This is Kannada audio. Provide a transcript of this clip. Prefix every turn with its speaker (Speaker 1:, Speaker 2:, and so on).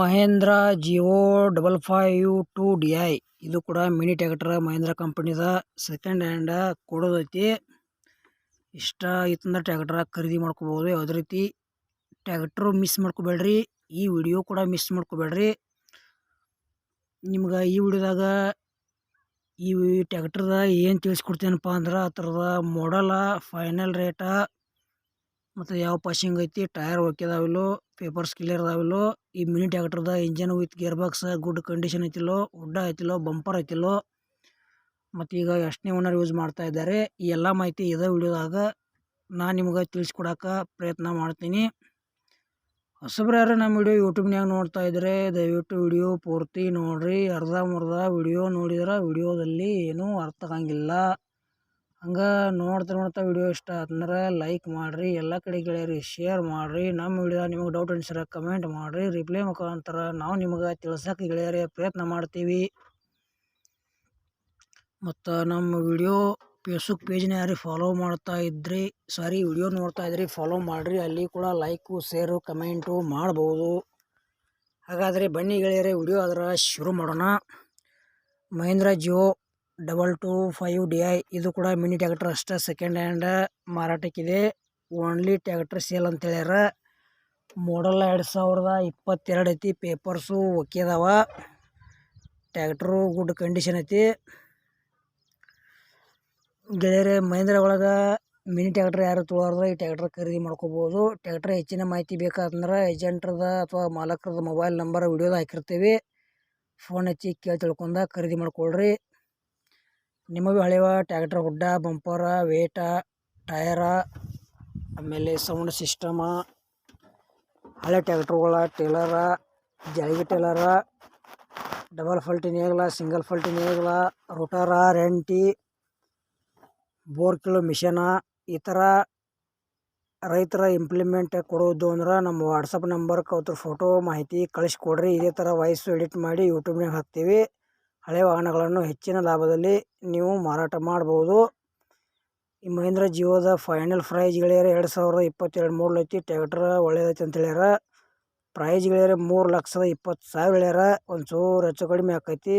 Speaker 1: Mahindra Jivo double five two D I. ಇದು ಕೂಡ ಮಿನಿ ಟ್ಯಾಕ್ಟರ್ ಮಹೇಂದ್ರ ಕಂಪನಿದ ಸೆಕೆಂಡ್ ಹ್ಯಾಂಡ ಕೊಡೋದೈತಿ. ಇಷ್ಟ ಇತ್ತಂದ್ರೆ ಟ್ಯಾಕ್ಟ್ರ ಖರೀದಿ ಮಾಡ್ಕೋಬೋದು. ಯಾವುದೇ ರೀತಿ ಟ್ಯಾಕ್ಟ್ರು ಮಿಸ್ ಮಾಡ್ಕೋಬೇಡ್ರಿ. ಈ ವಿಡಿಯೋ ಕೂಡ ಮಿಸ್ ಮಾಡ್ಕೋಬೇಡ್ರಿ. ನಿಮ್ಗೆ ಈ ವಿಡಿಯೋದಾಗ ಈ ಟ್ಯಾಕ್ಟ್ರದ ಏನು ತಿಳಿಸ್ಕೊಡ್ತೀನಪ್ಪ ಅಂದ್ರೆ ಆ ಥರದ ಮಾಡಲ ಫೈನಲ್ ರೇಟ ಮತ್ತು ಯಾವ ಪಾಸಿಂಗ್ ಐತಿ, ಟೈರ್ ಓಕೆ ಅದಾವಿಲ್ಲೋ ಪೇಪರ್ಸ್ ಕ್ಲಿಯರ್ ಅದಾವಿಲ್ಲೋ ಈ mini ಟ್ಯಾಕ್ಟರ್ದ engine with gear box, good condition ಐತಿಲ್ಲೋ, ಉಡ್ಡ ಐತಿಲ್ಲೋ, ಬಂಪರ್ ಐತಿಲ್ಲೋ, ಮತ್ತು ಈಗ ಎಷ್ಟನೇ ಓನರ್ ಯೂಸ್ ಮಾಡ್ತಾ ಇದ್ದಾರೆ, ಈ ಎಲ್ಲ ಮಾಹಿತಿ ಇದೇ ವಿಡಿಯೋದಾಗ ನಾನು ನಿಮ್ಗೆ ತಿಳಿಸ್ಕೊಡಕ್ಕೆ ಪ್ರಯತ್ನ ಮಾಡ್ತೀನಿ. ಹೊಸಬ್ರು ಯಾರು ನಮ್ಮ ವಿಡಿಯೋ ಯೂಟ್ಯೂಬ್ನಾಗ ನೋಡ್ತಾ ಇದ್ದರೆ ದಯವಿಟ್ಟು ವಿಡಿಯೋ ಪೂರ್ತಿ ನೋಡಿರಿ, ಅರ್ಧ ಮುರ್ಧ ವಿಡಿಯೋ ನೋಡಿದ್ರೆ ವಿಡಿಯೋದಲ್ಲಿ ಏನೂ ಅರ್ಥ ಆಗಂಗಿಲ್ಲ. ಹಂಗೆ ನೋಡ್ತಾ ನೋಡ್ತಾ ವಿಡಿಯೋ ಇಷ್ಟ ಆತಂದ್ರೆ ಲೈಕ್ ಮಾಡಿರಿ, ಎಲ್ಲ ಕಡೆ ಗೆಳೆಯರಿ ಶೇರ್ ಮಾಡಿರಿ, ನಮ್ಮ ವಿಡಿಯೋ ನಿಮಗೆ ಡೌಟ್ ಅನ್ಸಿರ ಕಮೆಂಟ್ ಮಾಡಿರಿ ರಿಪ್ಲೈ ಮುಖಾಂತರ ನಾವು ನಿಮಗೆ ತಿಳ್ಸಕ್ಕೆ ಗೆಳೆಯರಿ ಪ್ರಯತ್ನ ಮಾಡ್ತೀವಿ. ಮತ್ತು ನಮ್ಮ ವಿಡಿಯೋ ಫೇಸ್ಬುಕ್ ಪೇಜ್ನ ಯಾರಿಗೆ ಫಾಲೋ ಮಾಡ್ತಾ ಇದ್ರಿ, ಸಾರಿ ವಿಡಿಯೋ ನೋಡ್ತಾ ಇದ್ರಿ ಫಾಲೋ ಮಾಡಿರಿ, ಅಲ್ಲಿ ಕೂಡ ಲೈಕು ಶೇರು ಕಮೆಂಟು ಮಾಡ್ಬೋದು. ಹಾಗಾದರೆ ಬನ್ನಿ ಗೆಳೆಯರೆ, ವಿಡಿಯೋ ಅದರ ಶುರು ಮಾಡೋಣ. Mahindra Jivo double two five D I ಇದು ಕೂಡ ಮಿನಿ ಟ್ಯಾಕ್ಟರ್ ಅಷ್ಟೇ ಸೆಕೆಂಡ್ ಹ್ಯಾಂಡ್ ಮಾರಾಟಕ್ಕಿದೆ. ಓನ್ಲಿ ಟ್ಯಾಕ್ಟರ್ ಸೇಲ್ ಅಂತ ಹೇಳ್ಯಾರ. ಮಾಡಲ್ ಎರಡು ಸಾವಿರದ ಇಪ್ಪತ್ತೆರಡು ಐತಿ ಪೇಪರ್ಸು ಓಕೆ ಅದಾವ. ಟ್ಯಾಕ್ಟ್ರು ಗುಡ್ ಕಂಡೀಷನ್ ಐತಿ. ಗೆಳೆಯರೆ, ಮಹೇಂದ್ರ ಒಳಗೆ ಮಿನಿ ಟ್ಯಾಕ್ಟರ್ ಯಾರು ತೊಗೊಳಾರ್ದ ಈ ಟ್ಯಾಕ್ಟ್ರ್ ಖರೀದಿ ಮಾಡ್ಕೋಬೋದು. ಟ್ಯಾಕ್ಟ್ರ್ ಹೆಚ್ಚಿನ ಮಾಹಿತಿ ಬೇಕಾದ್ರೆ ಏಜೆಂಟ್ರದ ಅಥವಾ ಮಾಲಕರದ ಮೊಬೈಲ್ ನಂಬರ್ ವಿಡಿಯೋದ ಹಾಕಿರ್ತೀವಿ. ಫೋನ್ ಹಚ್ಚಿ ಕೇಳಿ ತಿಳ್ಕೊಂಡ ಖರೀದಿ ಮಾಡ್ಕೊಳ್ರಿ. ನಿಮಗೆ ಹಳೆಯ ಟ್ಯಾಕ್ಟ್ರ್ ಹುಡ್ಡ ಬಂಪರ, ವೇಟ ಟಯರ ಆಮೇಲೆ ಸೌಂಡ್ ಸಿಸ್ಟಮ, ಹಳೆ ಟ್ಯಾಕ್ಟ್ರುಗಳ ಟೇಲರ ಜಳಗಿ ಟೇಲರ, ಡಬಲ್ ಫಲ್ಟಿನ ಏಗಲ ಸಿಂಗಲ್ ಫಲ್ಟಿನ ಏಗಲ ರೋಟರ, ರೆಂಟಿ ಬೋರ್ ಕಿಲೋ ಮಿಷನ, ಈ ಥರ ರೈತರ ಇಂಪ್ಲಿಮೆಂಟ್ ಕೊಡೋದು ಅಂದ್ರೆ ನಮ್ಮ ವಾಟ್ಸಪ್ ನಂಬರ್ಗೆ ಅವ್ರ ಫೋಟೋ ಮಾಹಿತಿ ಕಳಿಸ್ಕೊಡ್ರಿ ಇದೇ ಥರ ವಾಯ್ಸು ಎಡಿಟ್ ಮಾಡಿ ಯೂಟ್ಯೂಬ್ನಾಗ ಹಾಕ್ತೀವಿ. ಹಳೆ ವಾಹನಗಳನ್ನು ಹೆಚ್ಚಿನ ಲಾಭದಲ್ಲಿ ನೀವು ಮಾರಾಟ ಮಾಡಬಹುದು ಈ ಮಹೇಂದ್ರ ಜಿಯೋದ ಫೈನಲ್ ಪ್ರೈಜ್ ಗೆಳೆಯರೆ, ಎರಡು ಸಾವಿರದ ಇಪ್ಪತ್ತೆರಡು ಮೂರು ಲಕ್ಷ ಟ್ಯಾಕ್ಟ್ರ್ ಒಳ್ಳೇದೈತಿ ಅಂತ ಹೇಳ್ಯಾರ. ಪ್ರೈಜ್ ಗೆಳೆಯರೆ, ಮೂರು ಲಕ್ಷದ ಇಪ್ಪತ್ತು ಸಾವಿರ ಹೇಳ್ಯಾರ. ಒಂದು ಚೂರು ಹೆಚ್ಚು ಕಡಿಮೆ ಆಕೈತಿ.